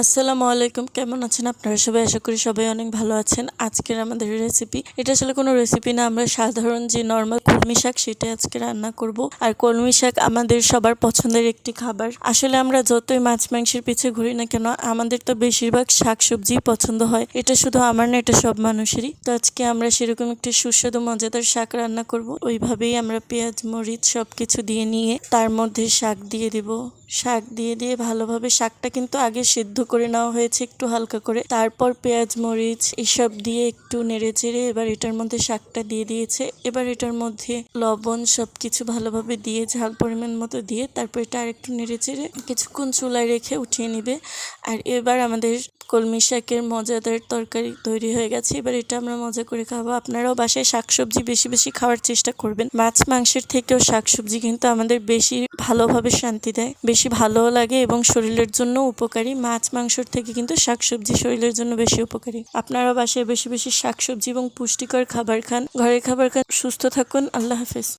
আসসালামু আলাইকুম। কেমন আছেন আপনারা সবাই? আশা করি সবাই অনেক ভালো আছেন। আজকের আমাদের রেসিপি এটা আসলে কোনো রেসিপি না, আমরা সাধারণ যে নর্মাল কলমি শাক সেটা আজকে রান্না করব। আর কলমি শাক আমাদের সবার পছন্দের একটি খাবার। আসলে আমরা যতই মাছ মাংসের পিছে ঘুরি না কেন, আমাদের তো বেশিরভাগ শাক সবজি পছন্দ হয়। এটা শুধু আমার না, এটা সব মানুষেরই। তো আজকে আমরা সেরকম একটি সুস্বাদু, মজাদার শাক রান্না করব। ওইভাবেই আমরা পেঁয়াজ, মরিচ সব কিছু দিয়ে নিয়ে তার মধ্যে শাক দিয়ে দিব। শাক দিয়ে দিয়ে ভালোভাবে শাকটা কিন্তু আগে সিদ্ধ করে নেওয়া হয়েছে একটু হালকা করে। তারপর পেঁয়াজ, মরিচ এসব দিয়ে একটু নেড়ে চেড়ে এবার এটার মধ্যে শাকটা দিয়ে দিয়েছে। এবার এটার মধ্যে লবণ সব কিছু ভালোভাবে দিয়ে, ঝাল পরিমাণ মতো দিয়ে তারপর এটা আরেকটু নেড়ে চেড়ে কিছুক্ষণ চুলায় রেখে উঠিয়ে নিবে। আর এবার আমাদের কলমি শাকের মজাদার তরকারি তৈরি হয়ে গেছে। এবার এটা আমরা মজা করে খাব। আপনারাও বাসায় শাকসবজি বেশি বেশি খাওয়ার চেষ্টা করবেন। মাছ, মাংসের থেকেও শাকসবজি কিন্তু আমাদের বেশি ভালোভাবে শান্তি দেয়, বেশি ভালোও লাগে এবং শরীরের জন্য উপকারী। মাছ, মাংসর থেকে কিন্তু শাকসবজি শরীরের জন্য বেশি উপকারী। আপনারাও বাসায় বেশি বেশি শাকসবজি এবং পুষ্টিকর খাবার খান। ঘরের খাবার খান। সুস্থ থাকুন। আল্লাহ হাফেজ।